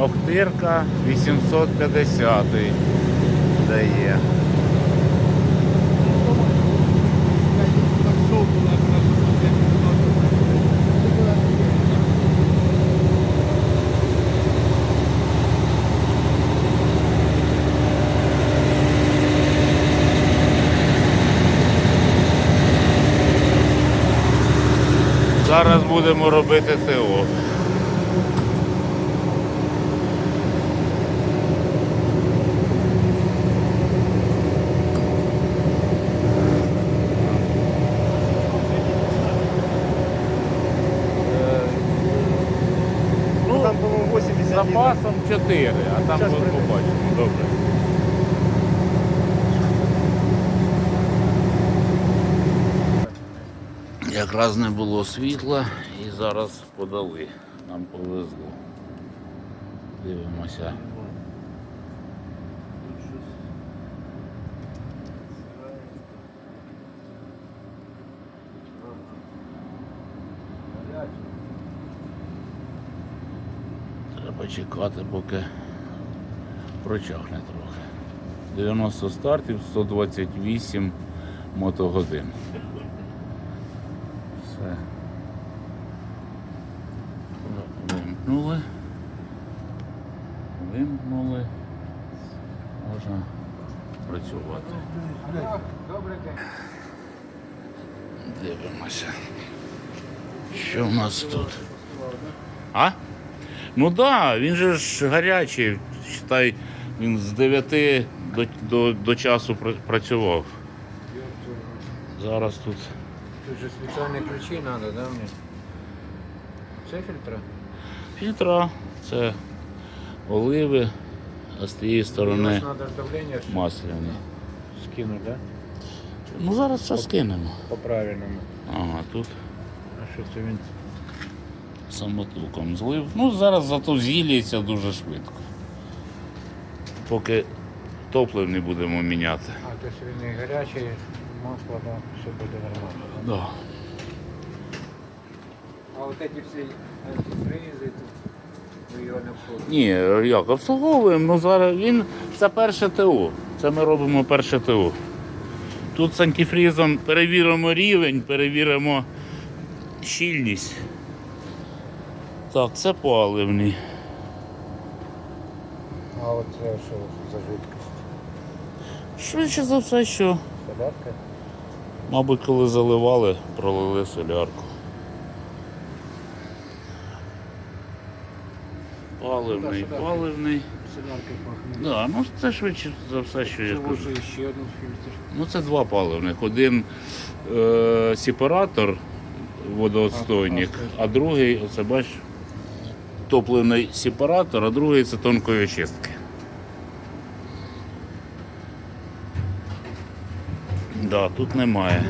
Охтирка 850 дає. Зараз будемо робити ТО. Ну, Там, по-моему, 80 з запасом 4, а там Щас побачимо. Добре. Якраз не було світла і зараз подали. Нам повезло. Дивимося. Треба чекати, поки прочахне трохи. 90 стартів, 128 мотогодин. Все. Вимкнули. Вимкнули. Можна працювати. Дивимося. Що в нас тут? А? Ну так, да, він же ж гарячий. Считай, він з 9 до, до, до часу працював. Зараз тут Тут же специальные ключи надо, да, мне? Все фильтра? фільтра, це оливи, а з тієї сторони масляні. скинуть, да? Ну зараз все скинемо. По правильному. Ага, тут А що це він? Самотуком злив. Ну зараз зато з'їлється дуже швидко. Поки топлив не будемо міняти. А, то есть він і гарячий, масло, да, все буде нормально. Да. А вот эти всі антифризи тут, ви його не обслужите? Ні, як обслуговуємо, ну зараз він це перше ТО. Це ми робимо перше ТО. Тут з антифрізом перевіримо рівень, перевіримо щільність. Так, це паливний. А от це що за жидкость? Швидше за все, що, Солярка? мабуть, коли заливали, пролили солярку. Паливний, Ну, паливний. Соляркою пахне. Да, ну це швидше за все, що я Це кажу. може ще один фільтр. Ну це два паливних. Один е, сепаратор водоотстойник, А, а, а другий, оце бачиш, топливний сепаратор, а другий це тонкої очистки. Да, тут немає.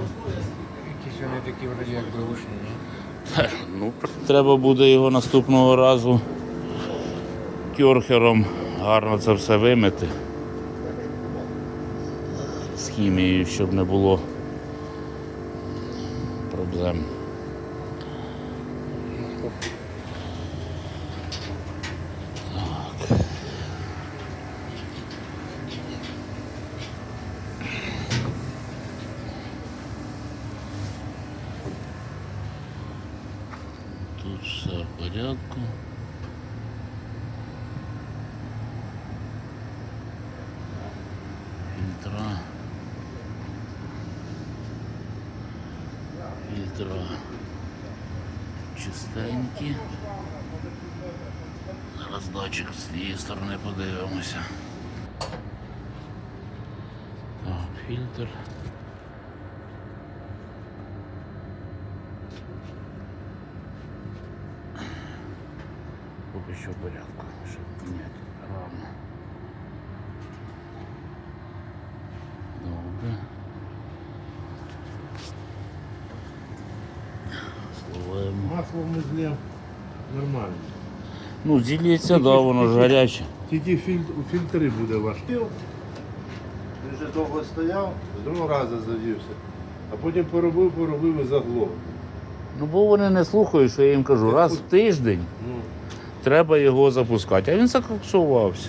Якісь вони такі вроді як беушні, ні? Ну, треба буде його наступного разу кьорхером гарно це все вимити. З хімією, щоб не було проблем. Тут все в порядку. Фільтра. Фільтра чистенькі. Зараз датчик з цієї сторони подивимося. Так, фільтр. В порядку, підняти раму. Добре. Словаємо. Масло не злив нормально. Ну, зілється, да, воно ж гаряче. Тільки фільтр, фільтри буде ваш. Він вже довго стояв, з другого разу завівся. А потім поробив, поробив і заглох. Ну, бо вони не слухають, що я їм кажу, раз в тиждень Ну, треба його запускати. А він закоксувався.